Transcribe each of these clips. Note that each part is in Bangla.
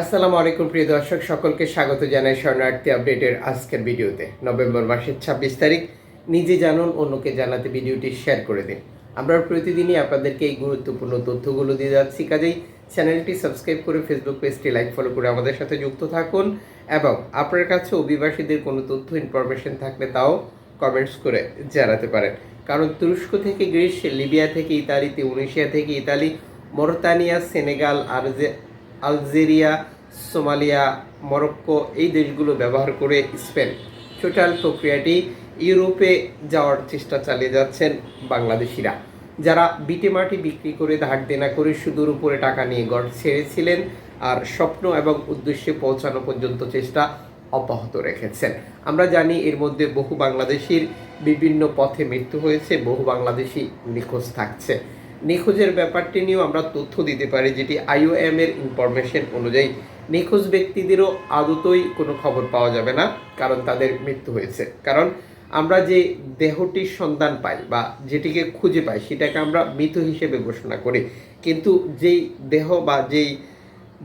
আসসালামু আলাইকুম, প্রিয় দর্শক। সকলকে স্বাগত জানাই শরণার্থী আপডেটের আজকের ভিডিওতে। নভেম্বর মাসের ছাব্বিশ তারিখ। নিজে জানুন, অন্যকে জানাতে ভিডিওটি শেয়ার করে দিন। আমরা প্রতিদিনই আপনাদেরকে এই গুরুত্বপূর্ণ তথ্যগুলো দিয়ে যাচ্ছি। কাজেই চ্যানেলটি সাবস্ক্রাইব করে ফেসবুক পেজটি লাইক ফলো করে আমাদের সাথে যুক্ত থাকুন এবং আপনার কাছে অভিবাসীদের কোনো তথ্য ইনফরমেশন থাকলে তাও কমেন্টস করে জানাতে পারেন। কারণ তুরস্ক থেকে গ্রিস, লিবিয়া থেকে ইতালি, তিউনিশিয়া থেকে ইতালি, মরতানিয়া, সেনেগাল, আরজে আলজেরিয়া, সোমালিয়া, মরক্কো এই দেশগুলো ব্যবহার করে স্পেন। টোটাল প্রক্রিয়াটি ইউরোপে যাওয়ার চেষ্টা চালিয়ে যাচ্ছেন বাংলাদেশিরা। যারা বিটে মাটি বিক্রি করে ধার দেনা করে সুদূর উপরে টাকা নিয়ে গড় ছেড়েছিলেন আর স্বপ্ন এবং উদ্দেশ্যে পৌঁছানো পর্যন্ত চেষ্টা অব্যাহত রেখেছেন। আমরা জানি এর মধ্যে বহু বাংলাদেশির বিভিন্ন পথে মৃত্যু হয়েছে, বহু বাংলাদেশি নিখোঁজ থাকছে। নিখোঁজের ব্যাপারটি নিয়েও আমরা তথ্য দিতে পারি, যেটি আইওএম এর ইনফরমেশন অনুযায়ী নিখোঁজ ব্যক্তিদেরও আদতই কোনো খবর পাওয়া যাবে না, কারণ তাদের মৃত্যু হয়েছে। কারণ আমরা যে দেহটির সন্ধান পাই বা যেটিকে খুঁজে পাই, সেটাকে আমরা মৃত হিসেবে ঘোষণা করি। কিন্তু যেই দেহ বা যেই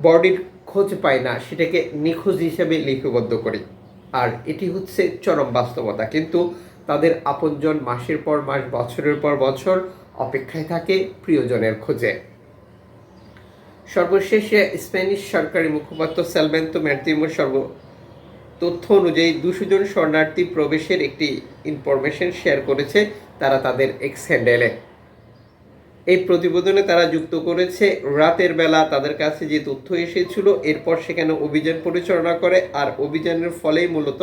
বডির খোঁজ পাই না, সেটাকে নিখোঁজ হিসেবে লিপিবদ্ধ করি। আর এটি হচ্ছে চরম বাস্তবতা। কিন্তু তাদের আপনজন মাসের পর মাস, বছরের পর বছর অপেক্ষায় থাকে প্রিয়জনের খোঁজে। সর্বশেষে স্প্যানিশ সরকারি মুখপাত্র সেলভেন্তো ম্যার্তিমো সর্ব তথ্য অনুযায়ী দুশো জন শরণার্থী প্রবেশের একটি ইনফরমেশন শেয়ার করেছে তারা তাদের এক্স হ্যান্ডেলে এই প্রতিবেদনে তারা যুক্ত করেছে, রাতের বেলা তাদের কাছে যে তথ্য এসেছিল, এরপর সেখানে অভিযান পরিচালনা করে, আর অভিযানের ফলেই মূলত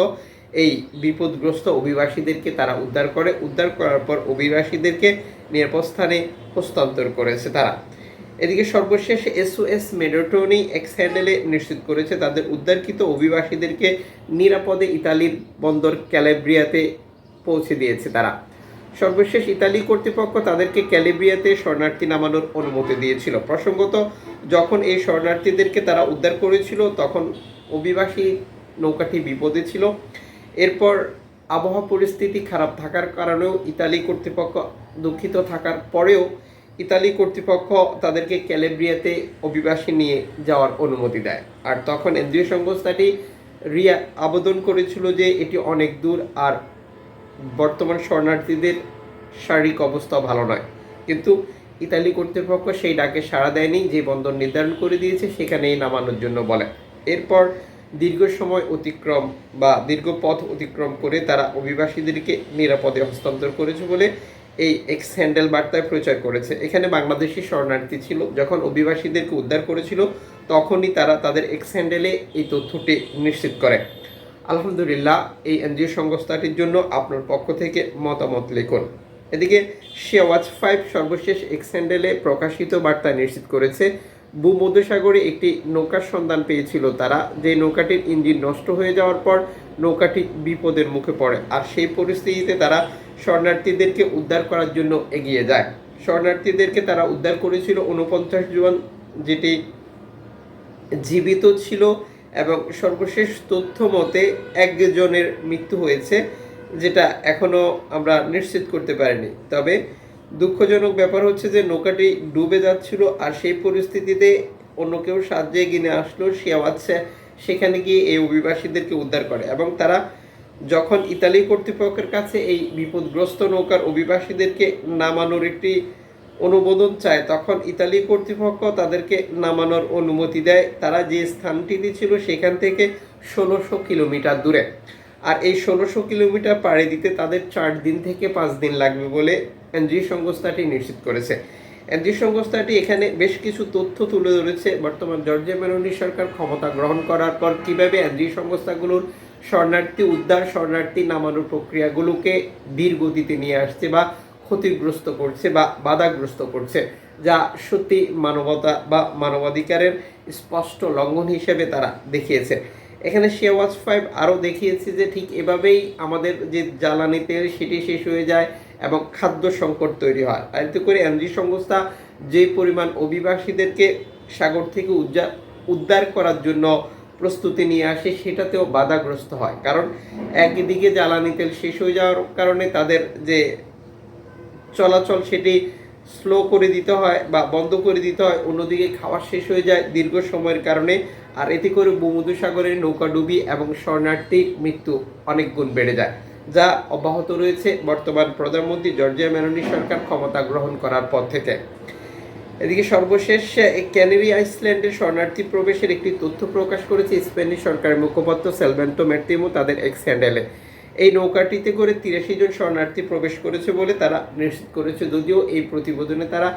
এই বিপদগ্রস্ত অভিবাসীদেরকে তারা উদ্ধার করে। উদ্ধার করার পর অভিবাসীদেরকে নিরাপদ স্থানে হস্তান্তর করেছে তারা। এদিকে সর্বশেষ এসওএস মেডোটনি এক্স হ্যান্ডেলে নিশ্চিত করেছে, তাদের উদ্ধারকৃত অভিবাসীদেরকে নিরাপদে ইতালির বন্দর ক্যালেব্রিয়াতে পৌঁছে দিয়েছে তারা। সর্বশেষ ইতালি কর্তৃপক্ষ তাদেরকে ক্যালিব্রিয়াতে শরণার্থী নামানোর অনুমতি দিয়েছিল। প্রসঙ্গত, যখন এই শরণার্থীদেরকে তারা উদ্ধার করেছিল, তখন অভিবাসী নৌকাটি বিপদে ছিল। এরপর আবহাওয়া পরিস্থিতি খারাপ থাকার কারণেও ইতালি কর্তৃপক্ষ দুঃখিত থাকার পরেও ইতালি কর্তৃপক্ষ তাদেরকে ক্যালেব্রিয়াতে অভিবাসী নিয়ে যাওয়ার অনুমতি দেয়। আর তখন এনজিও সংস্থাটি রিয়া আবেদন করেছিল যে এটি অনেক দূর আর বর্তমান শরণার্থীদের শারীরিক অবস্থা ভালো নয়। কিন্তু ইতালি কর্তৃপক্ষ সেই ডাকে সাড়া দেয়নি, যে বন্দর নির্ধারণ করে দিয়েছে সেখানেই নামানোর জন্য বলে। এরপর দীর্ঘ সময় অতিক্রম বা দীর্ঘ পথ অতিক্রম করে তারা অভিবাসীদেরকে নিরাপদে হস্তান্তর করেছে বলে এই এক্স হ্যান্ডেল বার্তায় প্রচার করেছে। এখানে বাংলাদেশি শরণার্থী ছিল, যখন অভিবাসীদেরকে উদ্ধার করেছিল, তখনই তারা তাদের এক্স হ্যান্ডেলে এই তথ্যটি নিশ্চিত করে। আলহামদুলিল্লাহ, এই এনজিও সংস্থাটির জন্য আপনার পক্ষ থেকে মতামত লিখুন। এদিকে, শেওয়াজ ফাইভ সর্বশেষ এক্স প্রকাশিত বার্তা নিশ্চিত করেছে, ভূমধ্যসাগরে একটি নৌকার সন্ধান পেয়েছিল তারা, যে নৌকাটির ইঞ্জিন নষ্ট হয়ে যাওয়ার পর নৌকাটি বিপদের মুখে পড়ে আর সেই পরিস্থিতিতে তারা শরণার্থীদেরকে উদ্ধার করার জন্য এগিয়ে যায়। শরণার্থীদেরকে তারা উদ্ধার করেছিল উনপঞ্চাশ জন, যেটি জীবিত ছিল এবং সর্বশেষ তথ্য মতে একজনের মৃত্যু হয়েছে, যেটা এখনও আমরা নিশ্চিত করতে পারিনি। তবে দুঃখজনক ব্যাপার হচ্ছে যে নৌকাটি ডুবে যাচ্ছিল আর সেই পরিস্থিতিতে অন্য কেউ সাহায্যে এগিয়ে আসলো, সে আওয়াজ সেখানে গিয়ে এই অভিবাসীদেরকে উদ্ধার করে এবং তারা যখন ইতালি কর্তৃপক্ষের কাছে এই বিপদগ্রস্ত নৌকার অভিবাসীদেরকে নামানোর একটি অনুমোদন চায়, তখন ইতালি কর্তৃপক্ষ তাদেরকে নামানোর অনুমতি দেয়। তারা যে স্থানটিতে ছিল সেখান থেকে ষোলোশো কিলোমিটার দূরে। আর এই ষোলোশো কিলোমিটার পাড়ি দিতে তাদের চার দিন থেকে পাঁচ দিন লাগবে বলে এনজিও সংস্থাটি নিশ্চিত করেছে। এনজিও সংস্থাটি এখানে বেশ কিছু তথ্য তুলে ধরেছে। বর্তমান জর্জিয়া মেলোনি সরকার ক্ষমতা গ্রহণ করার পর কীভাবে এনজিও সংস্থাগুলোর শরণার্থী, উদ্ধার শরণার্থী নামানোর প্রক্রিয়াগুলোকে ধীর গতিতে নিয়ে আসছে বা ক্ষতিগ্রস্ত করছে বা বাধাগ্রস্ত করছে, যা সত্যি মানবতা বা মানবাধিকারের স্পষ্ট লঙ্ঘন হিসেবে তারা দেখিয়েছে। এখানে শেওয়াজ ফাইভ আরও দেখিয়েছে যে ঠিক এভাবেই আমাদের যে জ্বালানি তেল সেটি শেষ হয়ে যায় এবং খাদ্য সংকট তৈরি হয়। আর এতে করে এনজি সংস্থা যে পরিমাণ অভিবাসীদেরকে সাগর থেকে উদ্ধার করার জন্য প্রস্তুতি নিয়ে আসে, সেটাতেও বাধাগ্রস্ত হয়। কারণ একদিকে জ্বালানি তেল শেষ হয়ে যাওয়ার কারণে তাদের যে চলাচল সেটি স্লো করে দিতে হয় বা বন্ধ করে দিতে হয়, অন্যদিকে খাওয়া শেষ হয়ে যায় দীর্ঘ সময়ের কারণে, আর এতে করে ভূমধুসাগরের নৌকাডুবি এবং শরণার্থীর মৃত্যু অনেক গুণ বেড়ে যায়, যা অব্যাহত রয়েছে বর্তমান প্রধানমন্ত্রী জর্জিয়া মেলোনি সরকার ক্ষমতা গ্রহণ করার পর থেকে এদিকে সর্বশেষ, ক্যানারি আইসল্যান্ডের শরণার্থী প্রবেশের একটি তথ্য প্রকাশ করেছে স্পেনিশ সরকারের মুখপাত্র সেলভেন্টো ম্যার্তিমো তাদের এক্স হ্যান্ডেলে এই নৌকাটিতে করে তিরাশি জন শরণার্থী প্রবেশ করেছে বলে তারা নিশ্চিত করেছে। যদিও এই প্রতিবেদনে তারা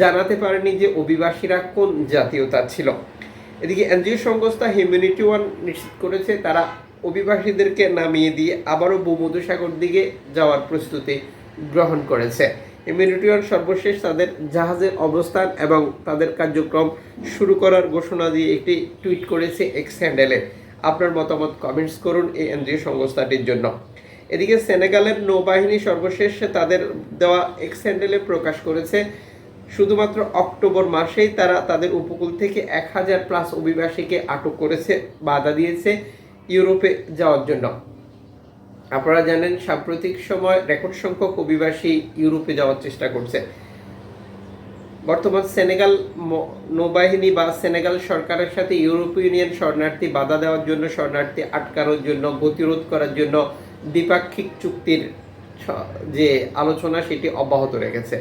জানাতে পারেনি যে অভিবাসীরা কোন জাতীয়তার ছিল। এদিকে এনজিও সংস্থা হিউম্যানিটি ওয়ান নিশ্চিত করেছে, তারা অভিবাসীদেরকে নামিয়ে দিয়ে আবারও ভূমধুসাগর দিকে যাওয়ার প্রস্তুতি গ্রহণ করেছে। হিউম্যানিটি ওয়ান সর্বশেষ তাদের জাহাজের অবস্থান এবং তাদের কার্যক্রম শুরু করার ঘোষণা দিয়ে একটি টুইট করেছে এক্স হ্যান্ডেলে। আপনার মতামত কমেন্টস করুন এই এনজিও সংস্থাটির জন্য। এদিকে সেনেগালের নৌবাহিনী সর্বশেষ তাদের দেওয়া এক্স হ্যান্ডেলে প্রকাশ করেছে, শুধুমাত্র অক্টোবর মাসেই তারা তাদের উপকূল থেকে এক হাজার প্লাস অভিবাসীকে আটক করেছে, বাধা দিয়েছে ইউরোপে যাওয়ার জন্য। আপনারা জানেন, সাম্প্রতিক সময় রেকর্ড সংখ্যক অভিবাসী ইউরোপে যাওয়ার চেষ্টা করছে। বর্তমান সেনেগাল নৌবাহিনী বা সেনেগাল সরকারের সাথে ইউরোপীয় ইউনিয়ন শরণার্থী বাধা দেওয়ার জন্য, শরণার্থী আটকানোর জন্য, গতিরোধ করার জন্য দ্বিপাক্ষিক চুক্তির যে আলোচনা সেটি অব্যাহত রেখেছে।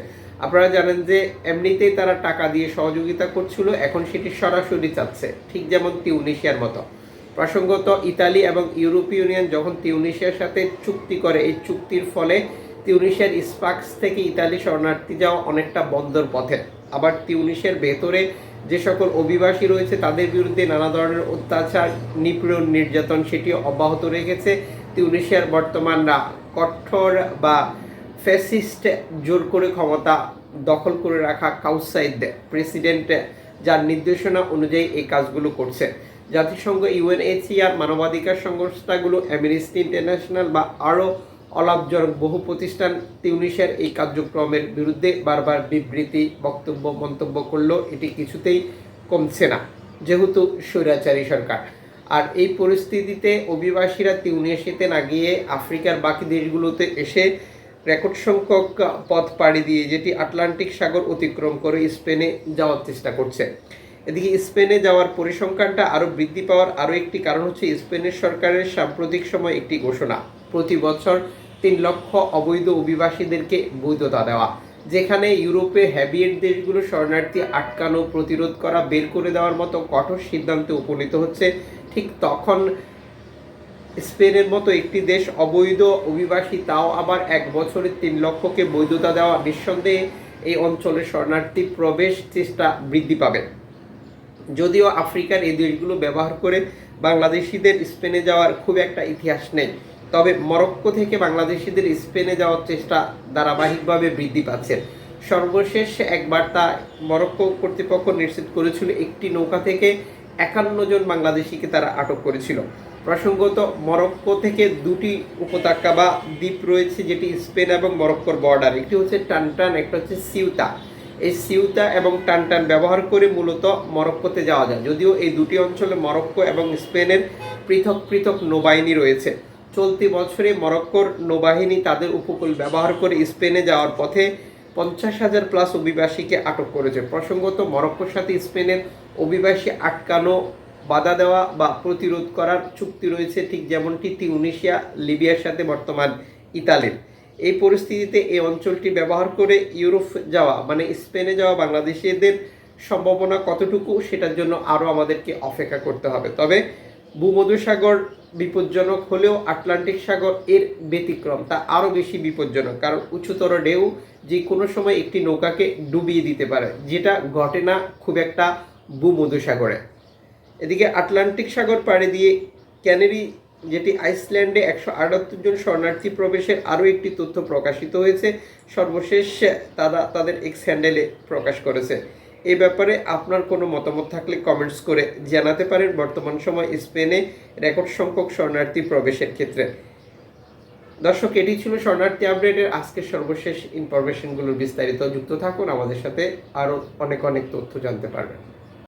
আপনারা জানেন যে এমনিতেই তারা টাকা দিয়ে সহযোগিতা করছিল, এখন সেটি সরাসরি চাচ্ছে, ঠিক যেমন তিউনিশিয়ার মতো। প্রসঙ্গত ইতালি এবং ইউরোপীয় ইউনিয়ন যখন তিউনিশিয়ার সাথে চুক্তি করে, এই চুক্তির ফলে তিউনিশিয়ার স্পাক্স থেকে ইতালি শরণার্থী যাওয়া অনেকটা বন্দর পথে। আবার তিউনিশের ভেতরে যে সকল অভিবাসী রয়েছে, তাদের বিরুদ্ধে নানা ধরনের অত্যাচার, নিপীড়ন, নির্যাতন, সেটি অব্যাহত রেখেছে তিউনিশিয়ার বর্তমান কঠোর বা ফ্যাসিস্ট জোর করে ক্ষমতা দখল করে রাখা কাউসাইদ প্রেসিডেন্ট, যার নির্দেশনা অনুযায়ী এই কাজগুলো করছে। জাতিসংঘ ইউএনএইচসিআর মানবাধিকার সংস্থাগুলো, অ্যামনেস্টি ইন্টারন্যাশনাল বা আরও অলাভজনক বহু প্রতিষ্ঠান তিউনিশিয়ার এই কার্যক্রমের বিরুদ্ধে বারবার বিবৃতি, বক্তব্য, মন্তব্য করলেও এটি কিছুতেই কমছে না, যেহেতু স্বৈরাচারী সরকার। আর এই পরিস্থিতিতে অভিবাসীরা তিউনিশিয়াতে না গিয়ে আফ্রিকার বাকি দেশগুলোতে এসে রেকর্ড সংখ্যক পথ পাড়ি দিয়ে যেটি আটলান্টিক সাগর অতিক্রম করে স্পেনে যাওয়ার চেষ্টা করছে। এদিকে স্পেনে যাওয়ার পরিসংখ্যানটা আরও বৃদ্ধি পাওয়ার আরও একটি কারণ হচ্ছে স্পেনের সরকারের সাম্প্রতিক সময় একটি ঘোষণা। প্রতি বছর তিন লক্ষ অবৈধ অভিবাসীদেরকে বৈধতা দেওয়া। যেখানে ইউরোপে হ্যাবিয়েট দেশগুলো শরণার্থী আটকানো প্রতিরোধ করা বের করে দেওয়ার মতো কঠোর সিদ্ধান্তে উপনীত হচ্ছে। ঠিক তখন স্পেনের মতো একটি দেশ অবৈধ অভিবাসী, তাও আবার এক বছরে তিন লক্ষকে বৈধতা দেওয়া নিঃসন্দেহে এই অঞ্চলে শরণার্থী প্রবেশ চেষ্টা বৃদ্ধি পাবে। যদিও আফ্রিকার এই দেশগুলো ব্যবহার করে বাংলাদেশিদের স্পেনে যাওয়ার খুব একটা ইতিহাস নেই। তবে মরক্কো থেকে বাংলাদেশিদের স্পেনে যাওয়ার চেষ্টা ধারাবাহিকভাবে বৃদ্ধি পাচ্ছে। সর্বশেষ একবার তা মরক্কো কর্তৃপক্ষ নিশ্চিত করেছিল, একটি নৌকা থেকে একান্ন জন বাংলাদেশিকে তারা আটক করেছিল। প্রসঙ্গত, মরক্কো থেকে দুটি উপত্যকা বা দ্বীপ রয়েছে, যেটি স্পেন এবং মরক্কোর বর্ডার। একটি হচ্ছে টানটান, একটা হচ্ছে সিউতা। এই সিউতা এবং টানটান ব্যবহার করে মূলত মরক্কোতে যাওয়া যায়। যদিও এই দুটি অঞ্চলে মরক্কো এবং স্পেনের পৃথক পৃথক নৌবাহিনী রয়েছে। চলতি বছরে মরক্কোর নৌবাহিনী তাদের উপকূল ব্যবহার করে স্পেনে যাওয়ার পথে পঞ্চাশ হাজার প্লাস অভিবাসীকে আটক করেছে। প্রসঙ্গত, মরক্কোর সাথে স্পেনের অভিবাসী আটকানো, বাধা দেওয়া বা প্রতিরোধ করার চুক্তি রয়েছে, ঠিক যেমনটি তিউনিশিয়া লিবিয়ার সাথে বর্তমান ইতালির। এই পরিস্থিতিতে এই অঞ্চলটি ব্যবহার করে ইউরোপ যাওয়া মানে স্পেনে যাওয়া বাংলাদেশিদের সম্ভাবনা কতটুকু, সেটার জন্য আরও আমাদেরকে অপেক্ষা করতে হবে। তবে ভূমধুসাগর বিপজ্জনক হলেও আটলান্টিক সাগর এর ব্যতিক্রম, তা আরও বেশি বিপজ্জনক। কারণ উচ্চতর ঢেউ যে কোনো সময় একটি নৌকাকে ডুবিয়ে দিতে পারে, যেটা ঘটে না খুব একটা ভূমধুসাগরে। এদিকে আটলান্টিক সাগর পাড়ে দিয়ে ক্যানেরি, যেটি আইসল্যান্ডে একশো আটাত্তর জন শরণার্থী প্রবেশের আরও একটি তথ্য প্রকাশিত হয়েছে, সর্বশেষ তারা তাদের এক্স হ্যান্ডেলে প্রকাশ করেছে। এই ব্যাপারে আপনার কোনো মতামত থাকলে কমেন্টস করে জানাতে পারেন। বর্তমান সময় স্পেনে রেকর্ড সংখ্যক শরণার্থী প্রবেশের ক্ষেত্রে। দর্শক এটি ছিল শরণার্থী আপডেটের আজকের সর্বশেষ ইনফরমেশনগুলোর বিস্তারিত। যুক্ত থাকুন, আমাদের সাথে আরও অনেক অনেক তথ্য জানতে পারবেন।